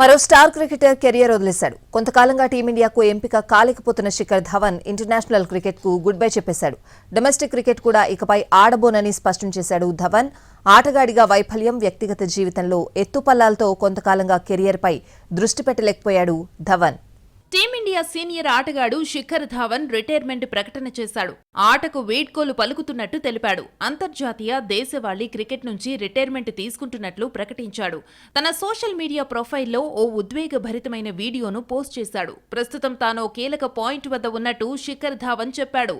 మరో star cricketer career వదిలేశాడు. కొంతకాలంగా టీమిండియాకు ఎంపిక కాలేకపోతున్న శిఖర్ ధవన్ ఇంటర్నేషనల్ క్రికెట్కు గుడ్ బై చెప్పేశాడు. డొమెస్టిక్ క్రికెట్ కూడా ఇకపై ఆడబోనని స్పష్టం చేశాడు ధవన్. ఆటగాడిగా వైఫల్యం వ్యక్తిగత జీవితంలో ఎత్తుపల్లాలతో కొంతకాలంగా కెరియర్పై దృష్టి పెట్టలేకపోయాడు ధవన్. టీమిండియా సీనియర్ ఆటగాడు శిఖర్ ధావన్ రిటైర్మెంట్ ప్రకటన చేశాడు. ఆటకు వేడ్కోలు పలుకుతున్నట్టు తెలిపాడు. అంతర్జాతీయ దేశవాళీ క్రికెట్ నుంచి రిటైర్మెంట్ తీసుకుంటున్నట్లు ప్రకటించాడు. తన సోషల్ మీడియా ప్రొఫైల్లో ఓ ఉద్వేగభరితమైన వీడియోను పోస్ట్ చేశాడు. ప్రస్తుతం తాను కీలక పాయింట్ వద్ద ఉన్నట్టు శిఖర్ ధావన్ చెప్పాడు.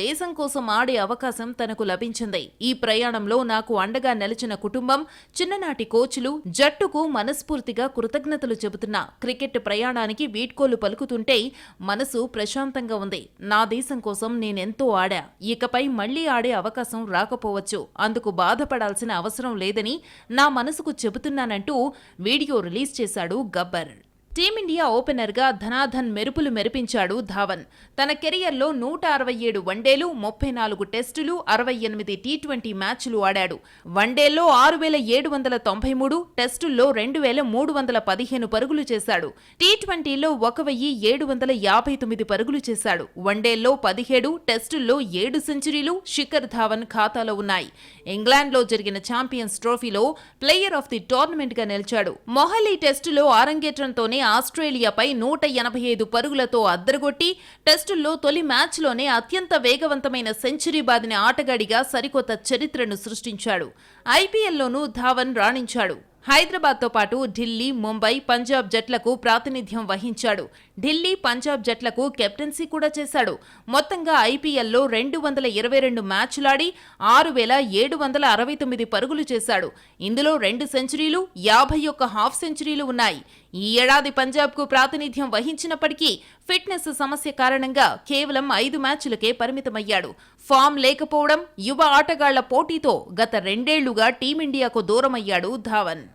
దేశం కోసం ఆడే అవకాశం తనకు లభించింది. ఈ ప్రయాణంలో నాకు అండగా నిలిచిన కుటుంబం చిన్ననాటి కోచ్లు జట్టుకు మనస్ఫూర్తిగా కృతజ్ఞతలు చెబుతున్నా. క్రికెట్ ప్రయాణానికి వీడ్కోలు పలుకుతుంటే మనసు ప్రశాంతంగా ఉంది. నా దేశం కోసం నేనెంతో ఆడా. ఇకపై మళ్ళీ ఆడే అవకాశం రాకపోవచ్చు. అందుకు బాధపడాల్సిన అవసరం లేదని నా మనసుకు చెబుతున్నానంటూ వీడియో రిలీజ్ చేశాడు గబ్బర్. టీమిండియా ఓపెనర్గా ధనాధన్ మెరుపులు మెరిపించాడు ధావన్. తన కెరియర్లో నూట అరవై ఏడు వన్డేలు ముప్పై నాలుగు టెస్టులు అరవై ఎనిమిది టీ ట్వంటీ మ్యాచ్లు ఆడాడు. వన్డేల్లో ఆరు వేల ఏడు వందల తొంభై మూడు టెస్టుల్లో రెండు వేల మూడు వందల పదిహేను పరుగులు చేశాడు. టీ ట్వంటీలో ఒక వెయ్యి ఏడు వందల యాభై తొమ్మిది పరుగులు చేశాడు. వన్డేల్లో పదిహేడు టెస్టుల్లో ఏడు సెంచరీలు శిఖర్ ధావన్ ఖాతాలో ఉన్నాయి. ఇంగ్లాండ్లో జరిగిన ఛాంపియన్స్ ట్రోఫీలో ప్లేయర్ ఆఫ్ ది టోర్నమెంట్గా నిలిచాడు. మొహలీ టెస్టులో ఆరంగేట్రంతోనే ఆస్ట్రేలియాపై నూట ఎనభై ఐదు పరుగులతో అద్దరగొట్టి టెస్టుల్లో తొలి మ్యాచ్లోనే అత్యంత వేగవంతమైన సెంచరీ బాదిన ఆటగాడిగా సరికొత్త చరిత్రను సృష్టించాడు. ఐపీఎల్లోనూ ధావన్ రాణించాడు. హైదరాబాద్తో పాటు ఢిల్లీ ముంబై పంజాబ్ జట్లకు ప్రాతినిధ్యం వహించాడు. ఢిల్లీ పంజాబ్ జట్లకు కెప్టెన్సీ కూడా చేశాడు. మొత్తంగా ఐపీఎల్లో రెండు వందల ఇరవై రెండు మ్యాచ్లాడి ఆరు వేల ఏడు వందల అరవై తొమ్మిది పరుగులు చేశాడు. ఇందులో రెండు సెంచరీలు యాభై ఒక్క హాఫ్ సెంచరీలు ఉన్నాయి. ఈ ఏడాది పంజాబ్కు ప్రాతినిధ్యం వహించినప్పటికీ ఫిట్నెస్ సమస్య కారణంగా కేవలం ఐదు మ్యాచ్లకే పరిమితమయ్యాడు. ఫామ్ లేకపోవడం యువ ఆటగాళ్ళ పోటీతో గత రెండేళ్ళుగా టీమిండియాకు దూరమయ్యాడు ధావన్.